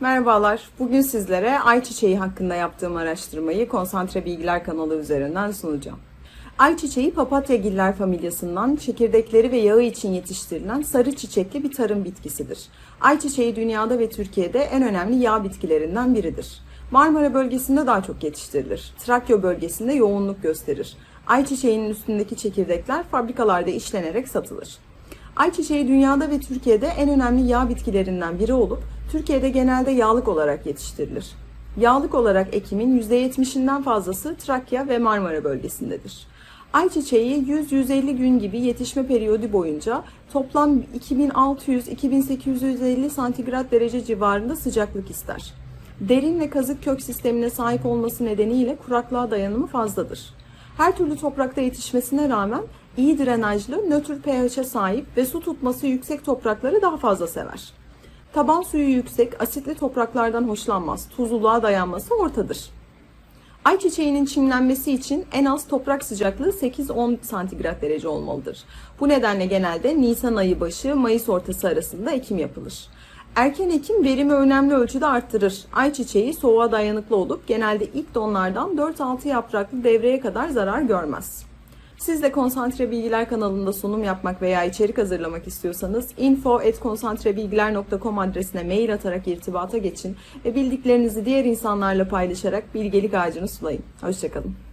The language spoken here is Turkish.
Merhabalar. Bugün sizlere ayçiçeği hakkında yaptığım araştırmayı Konsantre Bilgiler kanalı üzerinden sunacağım. Ayçiçeği papatyagiller familyasından çekirdekleri ve yağı için yetiştirilen sarı çiçekli bir tarım bitkisidir. Ayçiçeği dünyada ve Türkiye'de en önemli yağ bitkilerinden biridir. Marmara bölgesinde daha çok yetiştirilir. Trakya bölgesinde yoğunluk gösterir. Ayçiçeğinin üstündeki çekirdekler fabrikalarda işlenerek satılır. Ayçiçeği dünyada ve Türkiye'de en önemli yağ bitkilerinden biri olup Türkiye'de genelde yağlık olarak yetiştirilir. Yağlık olarak ekimin %70'inden fazlası Trakya ve Marmara bölgesindedir. Ayçiçeği 100-150 gün gibi yetişme periyodu boyunca toplam 2600-2850 santigrat derece civarında sıcaklık ister. Derin ve kazık kök sistemine sahip olması nedeniyle kuraklığa dayanımı fazladır. Her türlü toprakta yetişmesine rağmen iyi drenajlı, nötr pH'e sahip ve su tutması yüksek toprakları daha fazla sever. Taban suyu yüksek, asitli topraklardan hoşlanmaz. Tuzluluğa dayanması ortadır. Ayçiçeğinin çimlenmesi için en az toprak sıcaklığı 8-10 santigrat derece olmalıdır. Bu nedenle genelde Nisan ayı başı Mayıs ortası arasında ekim yapılır. Erken ekim verimi önemli ölçüde arttırır. Ayçiçeği soğuğa dayanıklı olup genelde ilk donlardan 4-6 yapraklı devreye kadar zarar görmez. Siz de Konsantre Bilgiler kanalında sunum yapmak veya içerik hazırlamak istiyorsanız info.konsantrebilgiler.com adresine mail atarak irtibata geçin ve bildiklerinizi diğer insanlarla paylaşarak bilgelik ağacını sulayın. Hoşçakalın.